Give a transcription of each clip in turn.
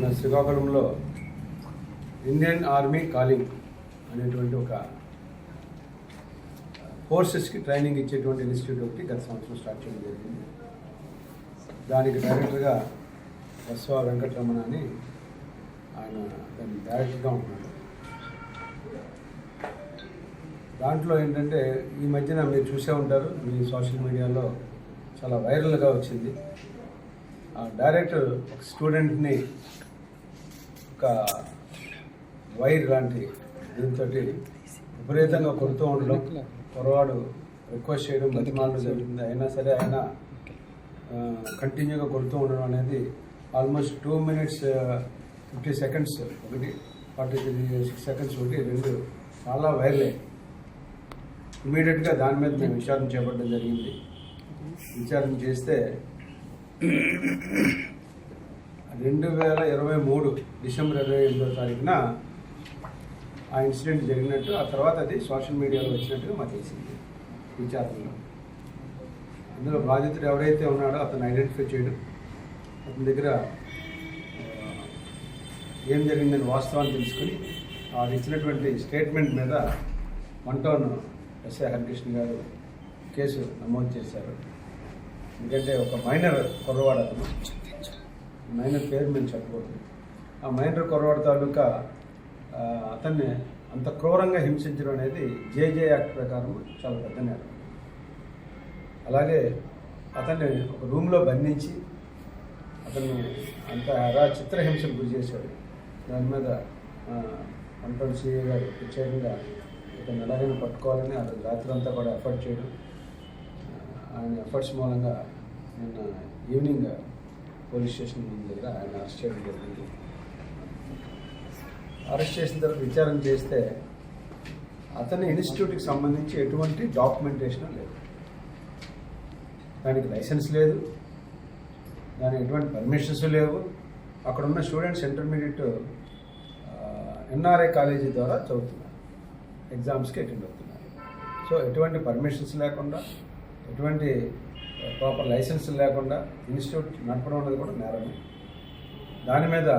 మన శ్రీకాకుళంలో Indian army calling అనేటువంటి ఒక ఫోర్సెస్కి ట్రైనింగ్ ఇచ్చేటువంటి ఇన్స్టిట్యూట్ ఒకటి గత సంవత్సరం స్టార్ట్ చేయడం జరిగింది. దానికి డైరెక్టర్గా బస్వా వెంకటరమణ అని ఆయన దాన్ని డైరెక్టర్గా ఉంటున్నాడు దాంట్లో ఏంటంటే ఈ మధ్యన మీరు చూసే ఉంటారు మీ సోషల్ మీడియాలో చాలా వైరల్గా వచ్చింది. ఆ డైరెక్టర్ ఒక స్టూడెంట్ని ఒక వైర్ లాంటి దీంతో విపరీతంగా కొడుతూ ఉండడం పొరవాడు రిక్వెస్ట్ చేయడం బతిమాలడం జరుగుతుంది. అయినా సరే ఆయన కంటిన్యూగా కొడుతూ ఉండడం అనేది almost two minutes fifty seconds ఒకటి ఫార్టీ త్రీ సిక్స్ సెకండ్స్ ఒకటి రెండు చాలా వైర్లే. ఇమీడియట్గా దాని మీద మేము విచారణ చేపట్టడం జరిగింది. విచారణ చేస్తే రెండు వేల ఇరవై మూడు డిసెంబర్ ఇరవై ఎనిమిదో తారీఖున ఆ ఇన్సిడెంట్ జరిగినట్టు ఆ తర్వాత అది సోషల్ మీడియాలో వచ్చినట్టుగా మాకు తెలిసింది విచారణలో. అందులో బాధితుడు ఎవరైతే ఉన్నాడో అతను ఐడెంటిఫై చేయడం అతని దగ్గర ఏం జరిగిందని వాస్తవాన్ని తెలుసుకుని వారు ఇచ్చినటువంటి స్టేట్మెంట్ మీద వన్ టౌన్ ఎస్ఐ హరికృష్ణ గారు కేసు నమోదు చేశారు. ఎందుకంటే ఒక మైనర్ కుర్రవాడు అతను. మైనర్ పేరు మేము చెప్పకూడదు. ఆ మైనర్ కుర్రవాడు తాలూకా అతన్ని అంత క్రూరంగా హింసించడం అనేది జేజే యాక్ట్ ప్రకారం చాలా పెద్ద నేరం. అలాగే అతన్ని ఒక రూమ్లో బంధించి అతన్ని అంత అరా చిత్రహింసకు గురి చేశాడు. దాని మీద వంటల సిఏ గారు ప్రత్యేకంగా ఇతను ఎలాగైనా పట్టుకోవాలని ఆ రాత్రి అంతా కూడా ఎఫర్ట్ చేయడం. ఆయన ఎఫర్ట్స్ మూలంగా నిన్న ఈవినింగ్ పోలీస్ స్టేషన్ ముందు దగ్గర ఆయన అరెస్ట్ చేయడం జరిగింది. అరెస్ట్ చేసిన తర్వాత విచారణ చేస్తే అతని ఇన్స్టిట్యూట్కి సంబంధించి ఎటువంటి డాక్యుమెంటేషన్ లేదు. దానికి లైసెన్స్ లేదు. దానికి ఎటువంటి పర్మిషన్స్ లేవు. అక్కడ ఉన్న స్టూడెంట్స్ ఇంటర్మీడియట్ ఎన్ఆర్ఐ కాలేజీ ద్వారా చదువుతున్నారు. ఎగ్జామ్స్కి అటెండ్ అవుతున్నారు. సో ఎటువంటి పర్మిషన్స్ లేకుండా ఎటువంటి ప్రాపర్ లైసెన్స్ లేకుండా ఇన్స్టిట్యూట్ నడపడం అనేది కూడా నేరమే దాని మీద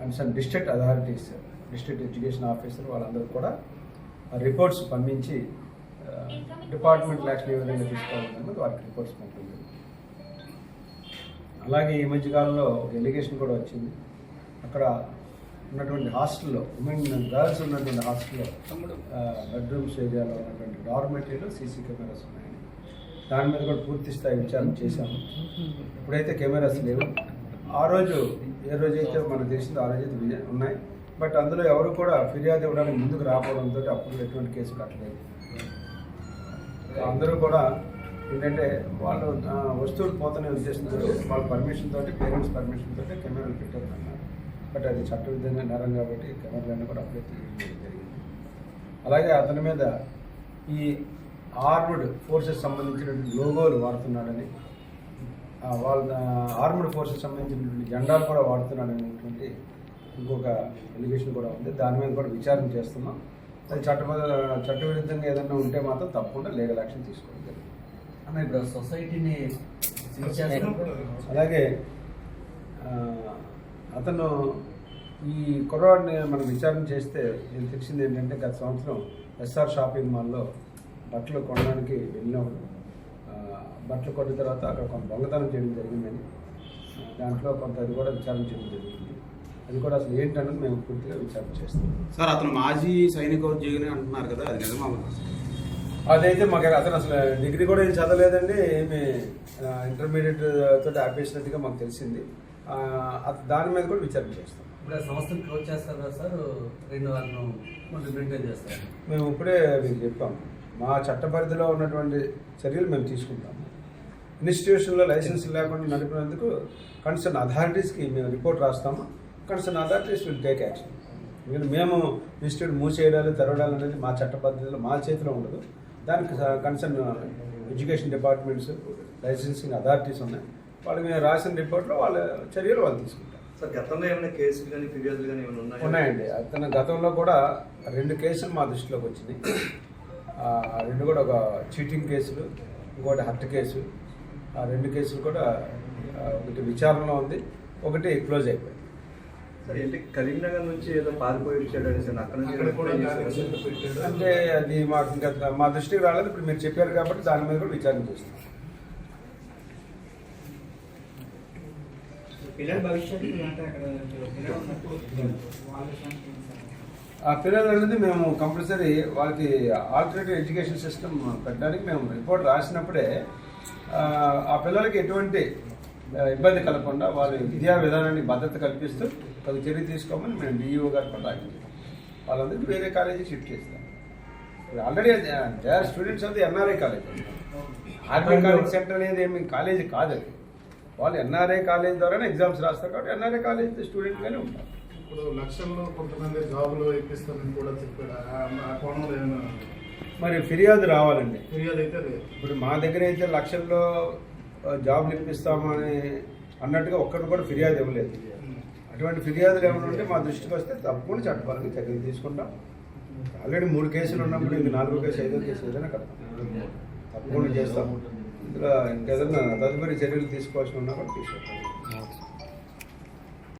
concern district authorities district education officer వాళ్ళందరూ కూడా రిపోర్ట్స్ పంపించి డిపార్ట్మెంట్ యాక్షన్ ఏ విధంగా తీసుకోవాలన్నది వారికి రిపోర్ట్స్ పంపింది అలాగే ఈ మధ్యకాలంలో ఒక ఎలిగేషన్ కూడా వచ్చింది. అక్కడ ఉన్నటువంటి హాస్టల్లో ఉమెన్ గర్ల్స్ ఉన్నటువంటి హాస్టల్లో బెడ్రూమ్స్ ఏరియాలో ఉన్నటువంటి డార్మెటరీలో సీసీ కెమెరాస్ ఉన్నాయని. దాని మీద కూడా పూర్తి స్థాయి విచారణ చేశాము. ఇప్పుడైతే కెమెరాస్ లేవు. ఆ రోజు ఏ రోజైతే మనకు తెలిసిందో ఆ రోజైతే ఉన్నాయి. బట్ అందులో ఎవరు కూడా ఫిర్యాదు ఇవ్వడానికి ముందుకు రాకపోవడంతో అప్పుడు ఎటువంటి కేసు కట్టలేదు. అందరూ కూడా ఏంటంటే వాళ్ళు వస్తువులు పోతూనే ఉద్దేశంతో వాళ్ళ పర్మిషన్ తోటి పేరెంట్స్ పర్మిషన్ తోటి కెమెరాలు పెట్టారు బట్ అది చట్టవిధంగా నేరం కాబట్టి కెమెరాలన్నీ కూడా అప్లై చేయడం జరిగింది. అలాగే అతని మీద ఈ ఆర్మ్డ్ ఫోర్సెస్ సంబంధించినటువంటి లోగోలు వాడుతున్నాడని వాళ్ళ ఆర్మ్డ్ ఫోర్సెస్ సంబంధించినటువంటి జెండాలు కూడా వాడుతున్నాడనేటువంటి ఇంకొక ఎలిగేషన్ కూడా ఉంది. దాని మీద కూడా విచారణ చేస్తున్నాం. అది చట్ట చట్టవిరుద్ధంగా ఏదైనా ఉంటే మాత్రం తప్పకుండా లీగల్ యాక్షన్ తీసుకోవడం జరిగింది సొసైటీని అలాగే అతను ఈ కుర్రాడిని మనం విచారణ చేస్తే నేను తెలిసింది ఏంటంటే గత సంవత్సరం ఎస్ఆర్ షాపింగ్ మాల్లో బట్టలు కొనడానికి వెళ్ళినప్పుడు బట్టలు కొన్న తర్వాత అక్కడ కొంత దొంగతనం చేయడం జరిగిందని దాంట్లో కొంత అది కూడా విచారణ చేయడం జరిగింది. అది కూడా అసలు ఏంటన్నది మేము పూర్తిగా విచారణ చేస్తాం. సార్ అతను మాజీ సైనికోద్యోగిని అంటున్నారు కదా అది నిజమా? అదైతే మాకు అతను అసలు డిగ్రీ కూడా ఏం చదవలేదండి ఏమి ఇంటర్మీడియట్ తోటి ఆపేసినట్టుగా మాకు తెలిసింది. దాని మీద కూడా విచారణ చేస్తాం. ఇప్పుడు ఆ సంస్థను క్లోజ్ చేస్తారు కదా సార్? రెండు వాళ్ళను మళ్ళీ మెయింటైన్ చేస్తారు? మేము ఇప్పుడే మీకు చెప్పాం. మా చట్ట పరిధిలో ఉన్నటువంటి చర్యలు మేము తీసుకుంటాము. ఇన్స్టిట్యూషన్లో లైసెన్స్ లేకుండా నడిపినందుకు కన్సర్న్ అథారిటీస్కి మేము రిపోర్ట్ రాస్తాము. Concern authorities will take action. ఎందుకంటే మేము ఇన్స్టిట్యూట్ మూసేయడాలు తెరవడాలు అనేది మా చట్ట పద్ధతిలో మా చేతిలో ఉండదు. దానికి concern education departments licensing authorities ఉన్నాయి. వాళ్ళు మేము రాసిన రిపోర్ట్లో వాళ్ళ చర్యలు వాళ్ళు తీసుకుంటారు. సార్ గతంలో ఏమైనా కేసులు కానీ ఫిర్యాదులు కానీ ఏమైనా ఉన్నాయండి. అతను గతంలో కూడా రెండు కేసులు మా దృష్టిలోకి వచ్చినాయి. రెండు కూడా ఒక చీటింగ్ కేసులు ఇంకోటి హత్య కేసు. ఆ రెండు కేసులు కూడా ఒకటి విచారణలో ఉంది ఒకటి క్లోజ్ అయిపోయింది. కరీంనగర్ నుంచి ఏదో పారిపోయి. అంటే అది మాకు ఇంకా మా దృష్టికి రాలేదు ఇప్పుడు మీరు చెప్పారు కాబట్టి దాని మీద కూడా విచారణ చేస్తాం. పిల్లల భవిష్యత్తు అంటే అక్కడ ఆ పిల్లలు అనేది మేము కంపల్సరీ వాళ్ళకి ఆల్టర్నేటివ్ ఎడ్యుకేషన్ సిస్టమ్ పెట్టడానికి మేము రిపోర్ట్ రాసినప్పుడే ఆ, పిల్లలకి ఎటువంటి ఇబ్బంది కలగకుండా వాళ్ళ విద్యా విధానాన్ని భద్రత కల్పిస్తూ తగు చర్య తీసుకోమని మేము డిఈఓ గారు కూడా రాయించాం వాళ్ళందరికీ వేరే కాలేజీకి షిఫ్ట్ చేస్తాం. Already they are students of the NRI college army college center అనేది ఏమి కాలేజీ కాదు అది. వాళ్ళు ఎన్ఆర్ఐ కాలేజ్ ద్వారానే ఎగ్జామ్స్ రాస్తారు కాబట్టి ఎన్ఆర్ఐ కాలేజ్ స్టూడెంట్గానే ఉంటారు. ఇప్పుడు లక్షల్లో కొంతమంది జాబులు ఇప్పిస్తారని కూడా చెప్పాడు. ఆ- ఆ కోణంలో ఏమైనా మరి ఫిర్యాదు రావాలండి. ఫిర్యాదు అయితే లేదు. ఇప్పుడు మా దగ్గర అయితే లక్షల్లో జాబ్లు ఇప్పిస్తామని అన్నట్టుగా ఒక్కరు కూడా ఫిర్యాదు ఇవ్వలేదు. అటువంటి ఫిర్యాదులు ఏమైనా ఉంటే మా దృష్టికి వస్తే తప్పకుండా చట్టపరంగా చర్యలు తీసుకుంటాం. ఆల్రెడీ మూడు కేసులు ఉన్నప్పుడు ఇంక నాలుగో కేసు ఐదో కేసు ఏదైనా కడతాం తప్పకుండా చేస్తాం. ఇందులో ఇంకేదైనా తదుపరి చర్యలు తీసుకోవాల్సి ఉన్నా కూడా తీసుకుంటాం